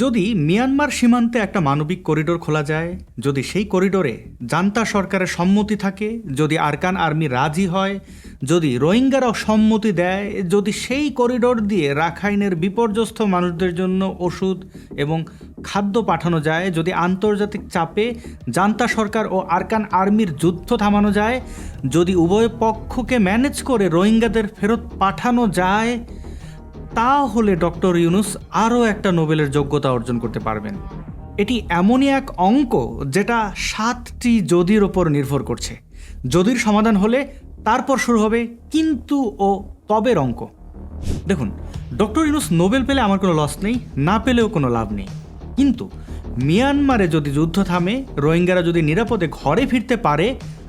যদি মিয়ানমার সীমান্তে একটা মানবিক করিডোর খোলা যায়, যদি সেই করিডোরে জান্তা সরকারের সম্মতি থাকে, যদি আরকান আর্মি রাজি হয়, যদি রোহিঙ্গারাও সম্মতি দেয়, যদি সেই করিডোর দিয়ে রাখাইনের বিপর্যস্ত মানুষদের জন্য ওষুধ এবং খাদ্য পাঠানো যায়, যদি আন্তর্জাতিক চাপে জান্তা সরকার ও আরকান আর্মির যুদ্ধ থামানো যায়, যদি উভয় পক্ষকে ম্যানেজ করে রোহিঙ্গাদের ফেরত পাঠানো যায় তাহলে ডক্টর ইউনুস আরও একটা নোবেলের যোগ্যতা অর্জন করতে পারবেন। এটি এমনই এক অঙ্ক যেটা সাতটি যদির ওপর নির্ভর করছে। যদির সমাধান হলে তারপর শুরু হবে কিন্তু ও তবের অঙ্ক। দেখুন, ডক্টর ইউনুস নোবেল পেলে আমার কোনো লস নেই, না পেলেও কোনো লাভ নেই। কিন্তু মিয়ানমারে যদি যুদ্ধ থামে, রোহিঙ্গারা যদি নিরাপদে ঘরে ফিরতে পারে,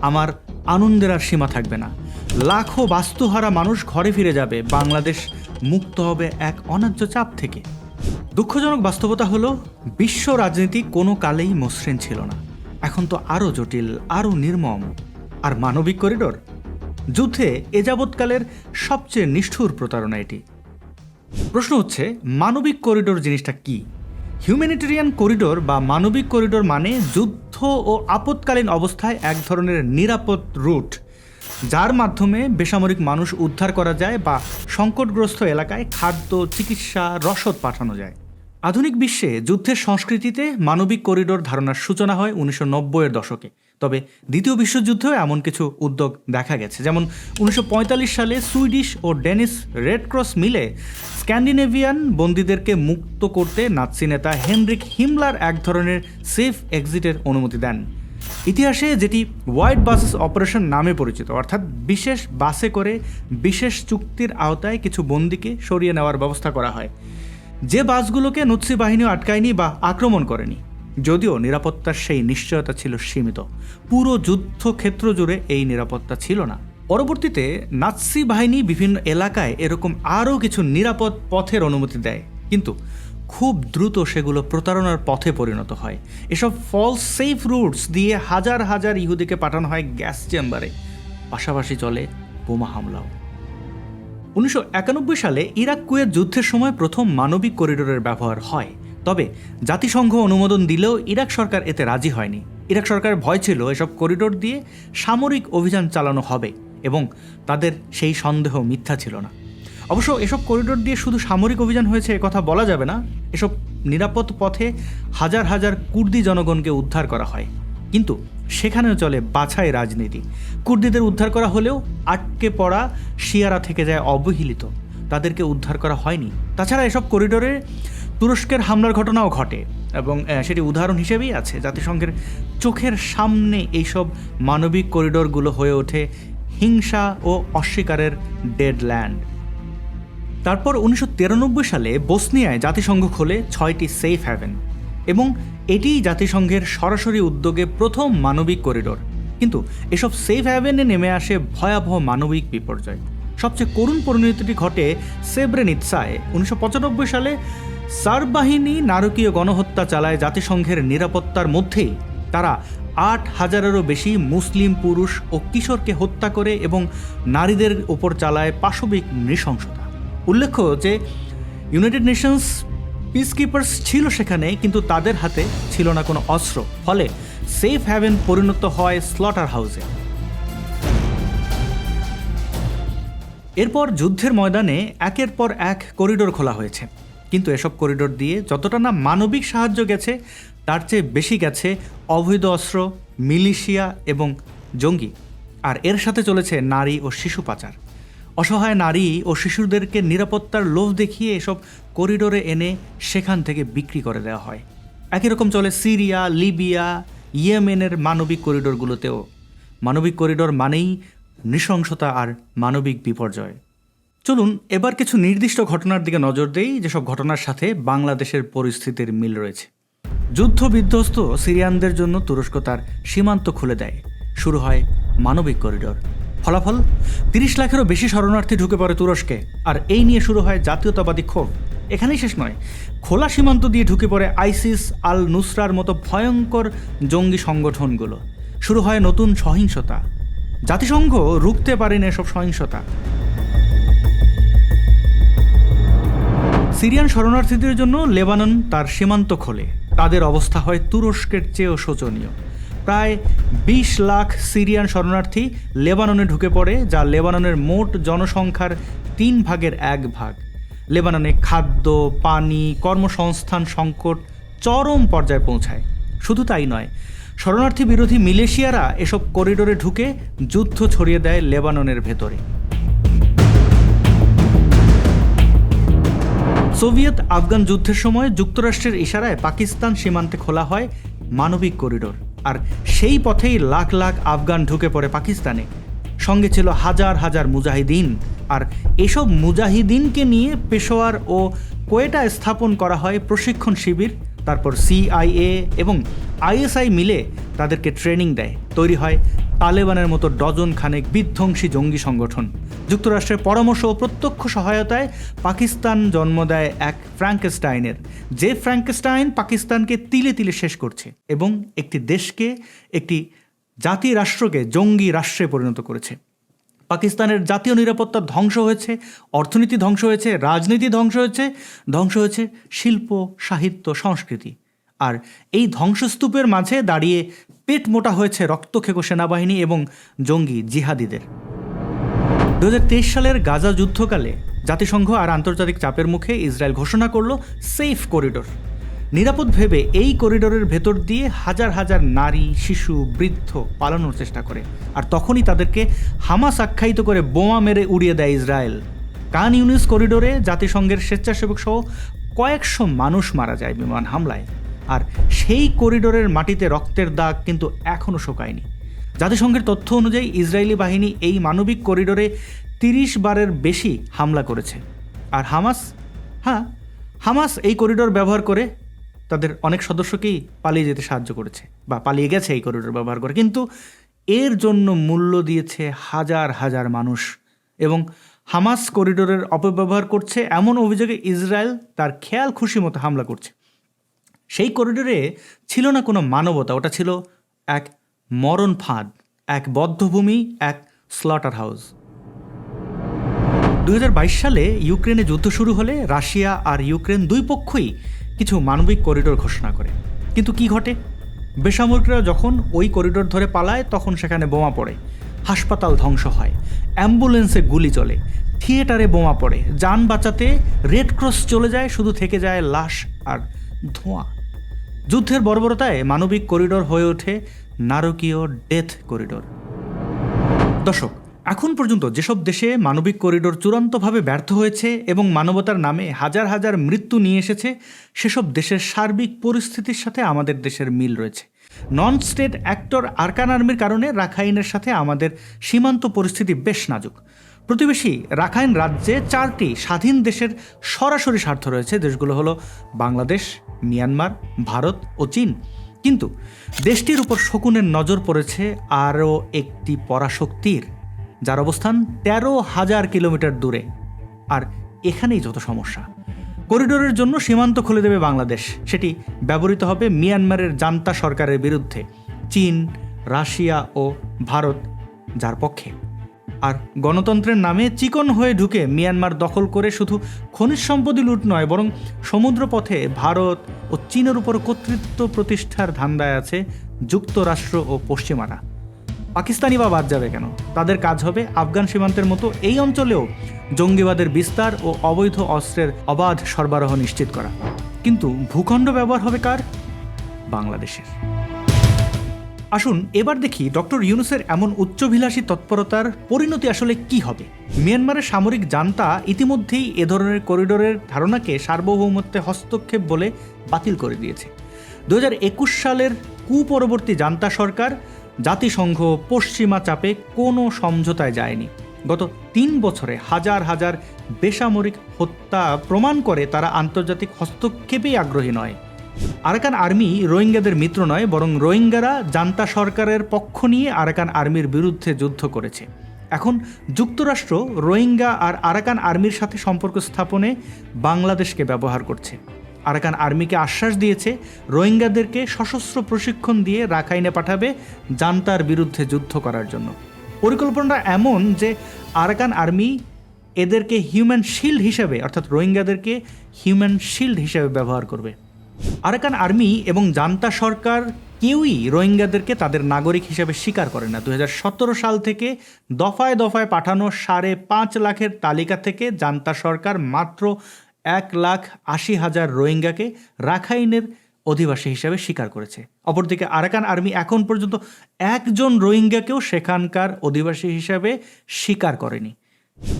আমার আনন্দের আর সীমা থাকবে না। লাখো বাস্তুহারা মানুষ ঘরে ফিরে যাবে। বাংলাদেশ মুক্ত হবে এক অন্যায্য চাপ থেকে। দুঃখজনক বাস্তবতা হলো, বিশ্ব রাজনীতি কোনো কালেই মসৃণ ছিল না। এখন তো আরও জটিল, আরও নির্মম। আর মানবিক করিডোর? যুদ্ধে এ যাবৎকালের সবচেয়ে নিষ্ঠুর প্রতারণা এটি। প্রশ্ন হচ্ছে, মানবিক করিডোর জিনিসটা কি? হিউম্যানিটেরিয়ান করিডোর বা মানবিক করিডোর মানে যুদ্ধ ও আপৎকালীন অবস্থায় এক ধরনের নিরাপদ রুট যার মাধ্যমে বেসামরিক মানুষ উদ্ধার করা যায় বা সংকটগ্রস্ত এলাকায় খাদ্য, চিকিৎসা, রসদ পাঠানো যায়। আধুনিক বিশ্বে যুদ্ধের সংস্কৃতিতে মানবিক করিডোর ধারণার সূচনা হয় উনিশশো নব্বইয়ের দশকে। তবে দ্বিতীয় বিশ্বযুদ্ধেও এমন কিছু উদ্যোগ দেখা গেছে। যেমন উনিশশো পঁয়তাল্লিশ সালে সুইডিশ ও ডেনিস রেড ক্রস মিলে স্ক্যান্ডিনেভিয়ান বন্দীদেরকে মুক্ত করতে নাৎসি নেতা হেনরিক হিমলার এক ধরনের সেফ এক্সিটের অনুমতি দেন। ইতিহাসে যেটি হোয়াইট বাসেস অপারেশন নামে পরিচিত, অর্থাৎ বিশেষ বাসে করে বিশেষ চুক্তির আওতায় কিছু বন্দিকে সরিয়ে নেওয়ার ব্যবস্থা করা হয়। যে বাসগুলোকে নৎসি বাহিনী আটকায়নি বা আক্রমণ করেনি, যদিও নিরাপত্তার সেই নিশ্চয়তা ছিল সীমিত। পুরো যুদ্ধক্ষেত্র জুড়ে এই নিরাপত্তা ছিল না। পরবর্তীতে নাৎসি বাহিনী বিভিন্ন এলাকায় এরকম আরও কিছু নিরাপদ পথের অনুমতি দেয়। কিন্তু খুব দ্রুত সেগুলো প্রতারণার পথে পরিণত হয়। এসব ফলস সেফ রুটস দিয়ে হাজার হাজার ইহুদিকে পাঠানো হয় গ্যাস চেম্বারে। পাশাপাশি চলে বোমা হামলাও। উনিশশো একানব্বই সালে ইরাক কুয়েত যুদ্ধের সময় প্রথম মানবিক করিডোরের ব্যবহার হয়। তবে জাতিসংঘ অনুমোদন দিলেও ইরাক সরকার এতে রাজি হয়নি। ইরাক সরকার ভয় ছিল এসব করিডোর দিয়ে সামরিক অভিযান চালানো হবে এবং তাদের সেই সন্দেহ মিথ্যা ছিল না। অবশ্য এসব করিডোর দিয়ে শুধু সামরিক অভিযান হয়েছে কথা বলা যাবে না। এসব নিরাপদ পথে হাজার হাজার কুর্দি জনগণকে উদ্ধার করা হয়। কিন্তু সেখানেও চলে বাছাই রাজনীতি। কুর্দিদের উদ্ধার করা হলেও আটকে পড়া শিয়ারা থেকে যায় অবহেলিত। তাদেরকে উদ্ধার করা হয়নি। তাছাড়া এসব করিডোরে তুরস্কের হামলার ঘটনাও ঘটে এবং সেটি উদাহরণ হিসেবেই আছে। জাতিসংঘের চোখের সামনে এইসব মানবিক করিডোরগুলো হয়ে ওঠে হিংসা ও অস্বীকারের ডেড ল্যান্ড। তারপর উনিশশো তিরানব্বই সালে বসনিয়ায় জাতিসংঘ খোলে ছয়টি সেফ হ্যাভেন এবং এটিই জাতিসংঘের সরাসরি উদ্যোগে প্রথম মানবিক করিডোর। কিন্তু এসব সেফ হ্যাভেনে নেমে আসে ভয়াবহ মানবিক বিপর্যয়। সবচেয়ে করুণ পরিণতিটি ঘটে সেব্রেনিৎসায় উনিশশো পঁচানব্বই সালে সার্ব বাহিনী নারকীয় গণহত্যা চালায় জাতিসংঘের নিরাপত্তার মধ্যেই। তারা আট হাজারেরও বেশি মুসলিম পুরুষ ও কিশোরকে হত্যা করে এবং নারীদের ওপর চালায় পাশবিক নৃশংসতা। উল্লেখ্য যে ইউনাইটেড নেশনস পিস কিপার্স ছিল সেখানে, কিন্তু তাদের হাতে ছিল না কোনো অস্ত্র। ফলে সেফ হ্যাভেন পরিণত হয় স্লটার হাউসে এরপর যুদ্ধের ময়দানে একের পর এক করিডোর খোলা হয়েছে। কিন্তু এসব করিডোর দিয়ে যতটা না মানবিক সাহায্য গেছে, তার চেয়ে বেশি গেছে অবৈধ অস্ত্র, মিলিশিয়া এবং জঙ্গি। আর এর সাথে চলেছে নারী ও শিশু পাচার। অসহায় নারী ও শিশুদেরকে নিরাপত্তার লোভ দেখিয়ে এসব করিডোরে এনে সেখান থেকে বিক্রি করে দেওয়া হয়। একই রকম চলে সিরিয়া, লিবিয়া, ইয়েমেনের মানবিক করিডোরগুলোতেও। মানবিক করিডোর মানেই নৃশংসতা আর মানবিক বিপর্যয়। চলুন এবার কিছু নির্দিষ্ট ঘটনার দিকে নজর দেই, যেসব ঘটনার সাথে বাংলাদেশের পরিস্থিতির মিল রয়েছে। যুদ্ধ বিধ্বস্ত সিরিয়ানদের জন্য তুরস্ক তার সীমান্ত খুলে দেয়। শুরু হয় মানবিক করিডোর। ফলাফল? তিরিশ লাখেরও বেশি শরণার্থী ঢুকে পড়ে তুরস্কে। আর এই নিয়ে শুরু হয় জাতীয়তাবাদী ক্ষোভ। এখানেই শেষ নয়। খোলা সীমান্ত দিয়ে ঢুকে পড়ে আইসিস আল নুসরার মতো ভয়ঙ্কর জঙ্গি সংগঠনগুলো। শুরু হয় নতুন সহিংসতা। জাতিসংঘ রুখতে পারেন এসব সহিংসতা। সিরিয়ান শরণার্থীদের জন্য লেবানন তার সীমান্ত খোলে। তাদের অবস্থা হয় তুরস্কের চেয়েও শোচনীয়। প্রায় বিশ লাখ সিরিয়ান শরণার্থী লেবাননে ঢুকে পড়ে, যা লেবাননের মোট জনসংখ্যার তিন ভাগের এক ভাগ। লেবাননে খাদ্য, পানি, কর্মসংস্থান সংকট চরম পর্যায়ে পৌঁছায়। শুধু তাই নয়, শরণার্থী বিরোধী মিলেশিয়ারা এসব করিডোরে ঢুকে যুদ্ধ ছড়িয়ে দেয় লেবাননের ভেতরে। সোভিয়েত আফগান যুদ্ধের সময় যুক্তরাষ্ট্রের ইশারায় পাকিস্তান সীমান্তে খোলা হয় মানবিক করিডোর। আর সেই পথেই লাখ লাখ আফগান ঢুকে পড়ে পাকিস্তানে। সঙ্গে ছিল হাজার হাজার মুজাহিদিন। আর এসব মুজাহিদিনকে নিয়ে পেশোয়ার ও কোয়েটা স্থাপন করা হয় প্রশিক্ষণ শিবির, তারপর সিআইএ এবং আইএসআই মিলে তাদেরকে ট্রেনিং দেয়। তৈরি হয় তালেবানের মতো ডজন খানেক বিধ্বংসী জঙ্গি সংগঠন। যুক্তরাষ্ট্রের পরামর্শ ও প্রত্যক্ষ সহায়তায় পাকিস্তান জন্ম দেয় এক ফ্র্যাঙ্কেস্টাইনের। যে ফ্র্যাঙ্কেস্টাইন পাকিস্তানকে তিলে তিলে শেষ করছে এবং একটি দেশকে, একটি জাতি রাষ্ট্রকে জঙ্গি রাষ্ট্রে পরিণত করেছে। পাকিস্তানের জাতীয় নিরাপত্তা ধ্বংস হয়েছে, অর্থনীতি ধ্বংস হয়েছে, রাজনীতি ধ্বংস হয়েছে ধ্বংস হয়েছে শিল্প, সাহিত্য, সংস্কৃতি। আর এই ধ্বংসস্তূপের মাঝে দাঁড়িয়ে পেট মোটা হয়েছে রক্তখেকো সেনাবাহিনী এবং জঙ্গি জিহাদিদের। দু হাজার তেইশ সালের গাজা যুদ্ধকালে জাতিসংঘ আর আন্তর্জাতিক চাপের মুখে ইসরায়েল ঘোষণা করল সেফ করিডোর। নিরাপদ ভেবে এই করিডোরের ভেতর দিয়ে হাজার হাজার নারী, শিশু, বৃদ্ধ পালানোর চেষ্টা করে আর তখনই তাদেরকে হামাস আখ্যায়িত করে বোমা মেরে উড়িয়ে দেয় ইসরায়েল। কান ইউনিস করিডোরে জাতিসংঘের স্বেচ্ছাসেবক সহ কয়েকশো মানুষ মারা যায় বিমান হামলায়। আর সেই করিডোরের মাটিতে রক্তের দাগ কিন্তু এখনও শোকায়নি। জাতিসংঘের তথ্য অনুযায়ী ইসরায়েলি বাহিনী এই মানবিক করিডোরে তিরিশ বারের বেশি হামলা করেছে। আর হামাস হ্যাঁ হামাস এই করিডোর ব্যবহার করে তাদের অনেক সদস্যকেই পালিয়ে যেতে সাহায্য করেছে বা পালিয়ে গেছে এই করিডোর ব্যবহার করে। কিন্তু এর জন্য মূল্য দিয়েছে হাজার হাজার মানুষ এবং হামাস করিডোরের অপব্যবহার করছে এমন অভিযোগে ইসরায়েল তার খেয়াল খুশি মতো হামলা করছে। সেই করিডোরে ছিল না কোনো মানবতা, ওটা ছিল এক মরণ ফাঁদ, এক বদ্ধভূমি, এক স্লটার হাউস দু হাজার বাইশ সালে ইউক্রেনে যুদ্ধ শুরু হলে রাশিয়া আর ইউক্রেন দুই পক্ষই কিছু মানবিক করিডোর ঘোষণা করে। কিন্তু কি ঘটে? বেসামরিকরা যখন ওই করিডোর ধরে পালায়, তখন সেখানে বোমা পড়ে, হাসপাতাল ধ্বংস হয়, অ্যাম্বুলেন্সে গুলি চলে, থিয়েটারে বোমা পড়ে, যান বাঁচাতে রেড ক্রস চলে যায়, শুধু থেকে যায় লাশ আর ধোঁয়া। যুদ্ধের বর্বরতায় মানবিক করিডোর হয়ে ওঠে নারকীয় ডেথ করিডোর। দর্শক, এখন পর্যন্ত যেসব দেশে মানবিক করিডোর চূড়ান্তভাবে ব্যর্থ হয়েছে এবং মানবতার নামে হাজার হাজার মৃত্যু নিয়ে এসেছে, সেসব দেশের সার্বিক পরিস্থিতির সাথে আমাদের দেশের মিল রয়েছে। নন স্টেট অ্যাক্টর আরকান আর্মির কারণে রাখাইনের সাথে আমাদের সীমান্ত পরিস্থিতি বেশ নাজুক। প্রতিবেশী রাখাইন রাজ্যে চারটি স্বাধীন দেশের সরাসরি স্বার্থ রয়েছে। দেশগুলো হলো বাংলাদেশ মিয়ানমার, ভারত ও চীন। কিন্তু দেশটির উপর শকুনের নজর পড়েছে আরও একটি পরাশক্তির, যার অবস্থান তেরো হাজার কিলোমিটার দূরে। আর এখানেই যত সমস্যা। করিডোরের জন্য সীমান্ত খুলে দেবে বাংলাদেশ। সেটি ব্যবহৃত হবে মিয়ানমারের জান্তা সরকারের বিরুদ্ধে। চীন, রাশিয়া ও ভারত, যার পক্ষে। আর গণতন্ত্রের নামে চিকন হয়ে ঢুকে মিয়ানমার দখল করে শুধু খনিজ সম্পদই লুট নয়, বরং সমুদ্রপথে ভারত ও চীনের উপর কর্তৃত্ব প্রতিষ্ঠার ধান্দায় আছে যুক্তরাষ্ট্র ও পশ্চিমারা। পাকিস্তানি বা বাদ যাবে কেন? তাদের কাজ হবে আফগান সীমান্তের মতো এই অঞ্চলেও জঙ্গিবাদের বিস্তার ও অবৈধ অস্ত্রের অবাধ সরবরাহ নিশ্চিত করা। কিন্তু ভূখণ্ড ব্যবহার হবে কার? বাংলাদেশের। আসুন, এবার দেখি ডক্টর ইউনুসের এমন উচ্চভিলাষী তৎপরতার পরিণতি আসলে কি হবে? মিয়ানমারের সামরিক জান্তা ইতিমধ্যেই এ ধরনের করিডোরের ধারণাকে সার্বভৌমত্বে হস্তক্ষেপ বলে বাতিল করে দিয়েছে। দু হাজার একুশ সালের কুপরবর্তী জান্তা সরকার জাতিসংঘ পশ্চিমা চাপে কোনো সমঝোতায় যায়নি। গত তিন বছরে হাজার হাজার বেসামরিক হত্যা প্রমাণ করে তারা আন্তর্জাতিক হস্তক্ষেপেই আগ্রহী নয়। আরাকান আর্মি রোহিঙ্গাদের মিত্র নয়, বরং রোহিঙ্গারা জান্তা সরকারের পক্ষ নিয়ে আরাকান আর্মির বিরুদ্ধে যুদ্ধ করেছে। এখন যুক্তরাষ্ট্র রোহিঙ্গা আর আরাকান আর্মির সাথে সম্পর্ক স্থাপনে বাংলাদেশকে ব্যবহার করছে। আরাকান আর্মিকে আশ্বাস দিয়েছে, রোহিঙ্গাদেরকে সশস্ত্র প্রশিক্ষণ দিয়ে রাখাইনে পাঠাবে জান্তার বিরুদ্ধে যুদ্ধ করার জন্য। পরিকল্পনাটা এমন যে আরাকান আর্মি এদেরকে হিউম্যান শিল্ড হিসেবে, অর্থাৎ রোহিঙ্গাদেরকে হিউম্যান শিল্ড হিসেবে ব্যবহার করবে। আরাকান আর্মি এবং জান্তা সরকার কেউই রোহিঙ্গাদেরকে তাদের নাগরিক হিসেবে স্বীকার করে না। দু হাজার সতেরো সাল থেকে দফায় দফায় পাঠানো সাড়ে পাঁচ লাখের তালিকা থেকে জান্তা সরকার মাত্র এক লাখ আশি হাজার রোহিঙ্গাকে রাখাইনের অধিবাসী হিসেবে স্বীকার করেছে। অপরদিকে আরাকান আর্মি এখন পর্যন্ত একজন রোহিঙ্গাকেও সেখানকার অধিবাসী হিসাবে স্বীকার করেনি।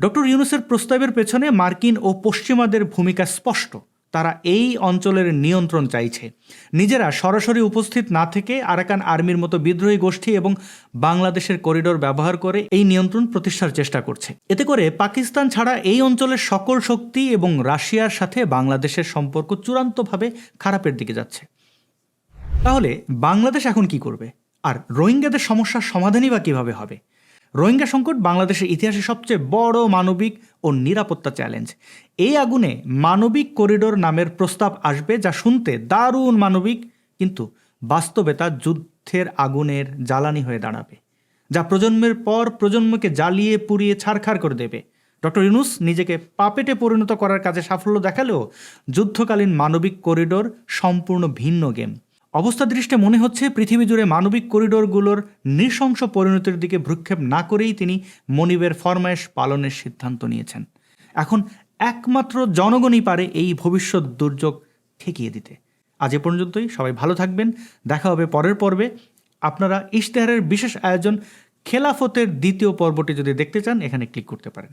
ডক্টর ইউনুসের প্রস্তাবের পেছনে মার্কিন ও পশ্চিমাদের ভূমিকা স্পষ্ট। তারা এই অঞ্চলের নিয়ন্ত্রণ চাইছে। নিজেরা সরাসরি উপস্থিত না থেকে আরাকান আর্মির মতো বিদ্রোহী গোষ্ঠী এবং বাংলাদেশের করিডোর ব্যবহার করে এই নিয়ন্ত্রণ প্রতিষ্ঠার চেষ্টা করছে। এতে করে পাকিস্তান ছাড়া এই অঞ্চলের সকল শক্তি এবং রাশিয়ার সাথে বাংলাদেশের সম্পর্ক চূড়ান্তভাবে খারাপের দিকে যাচ্ছে। তাহলে বাংলাদেশ এখন কি করবে? আর রোহিঙ্গাদের সমস্যার সমাধানই বা কীভাবে হবে? রোহিঙ্গা সংকট বাংলাদেশের ইতিহাসে সবচেয়ে বড় মানবিক ও নিরাপত্তা চ্যালেঞ্জ। এই আগুনে মানবিক করিডোর নামের প্রস্তাব আসবে যা শুনতে দারুণ মানবিক, কিন্তু বাস্তবে তা যুদ্ধের আগুনের জ্বালানি হয়ে দাঁড়াবে, যা প্রজন্মের পর প্রজন্মকে জ্বালিয়ে, পুড়িয়ে ছারখার করে দেবে। ডক্টর ইউনুস নিজেকে পাপেটে পরিণত করার কাজে সাফল্য দেখালেও যুদ্ধকালীন মানবিক করিডোর সম্পূর্ণ ভিন্ন গেম। অবস্থা দৃষ্টে মনে হচ্ছে পৃথিবী জুড়ে মানবিক করিডোরগুলোর নৃশংস পরিণতির দিকে ভ্রুক্ষেপ না করেই তিনি মনিবের ফরমায়েশ পালনের সিদ্ধান্ত নিয়েছেন। এখন একমাত্র জনগণই পারে এই ভবিষ্যৎ দুর্যোগ ঠেকিয়ে দিতে। আজ এ পর্যন্তই, সবাই ভালো থাকবেন। দেখা হবে পরের পর্বে। আপনারা ইশতেহারের বিশেষ আয়োজন খেলাফতের দ্বিতীয় পর্বটি যদি দেখতে চান, এখানে ক্লিক করতে পারেন।